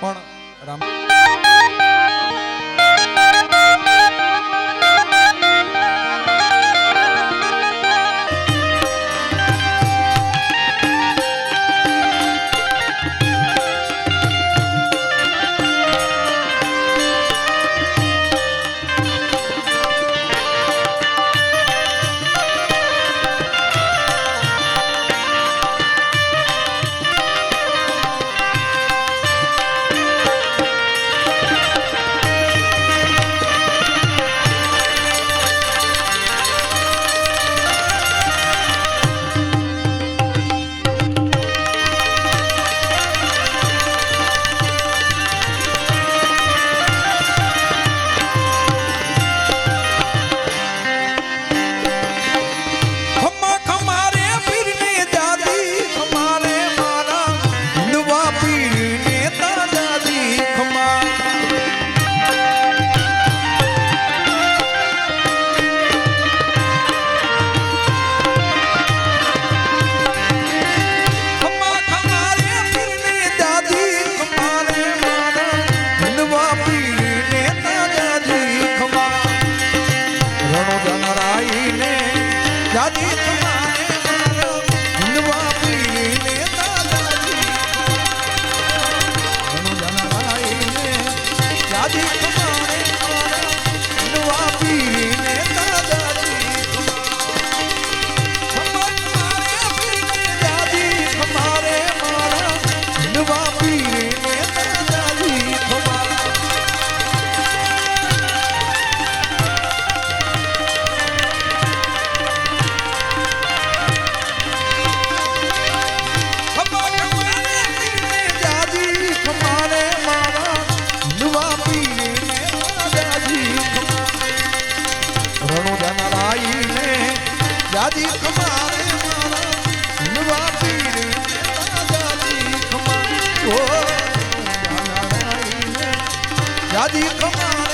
પણ રામ જાજી ખમારે મારા પીર જાજી ખમારે જાજી ખમારે.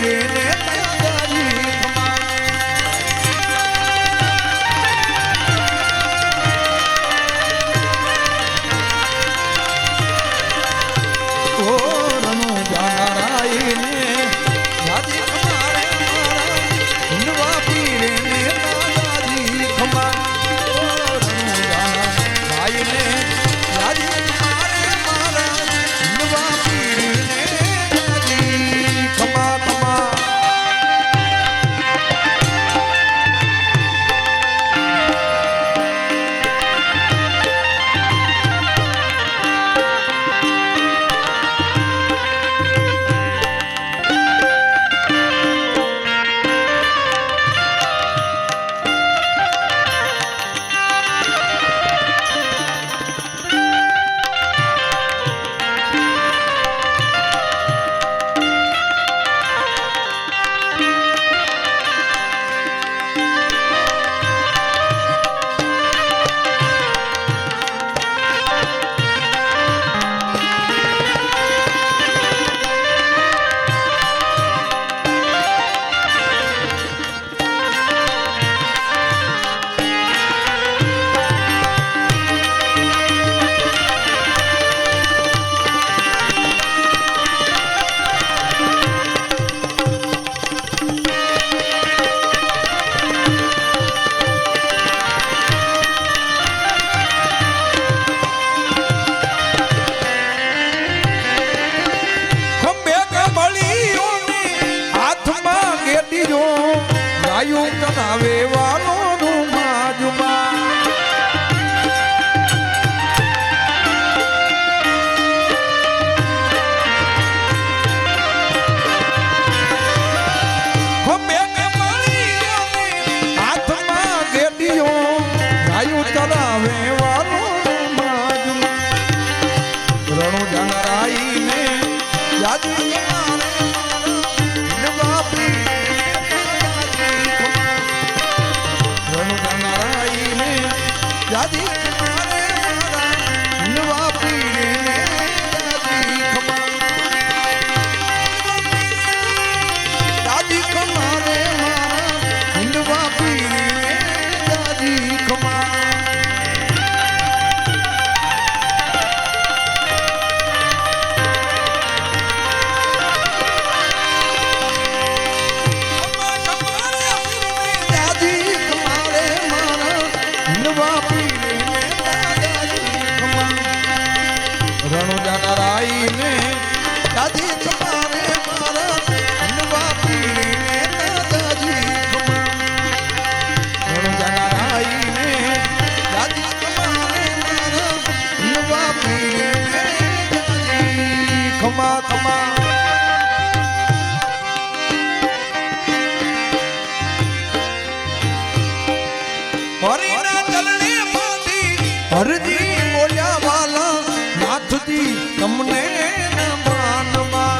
querer ચલાવે વાલો રણુ ડંગરાઈને યાદ રાધી નાથજી તમને ન માનવા.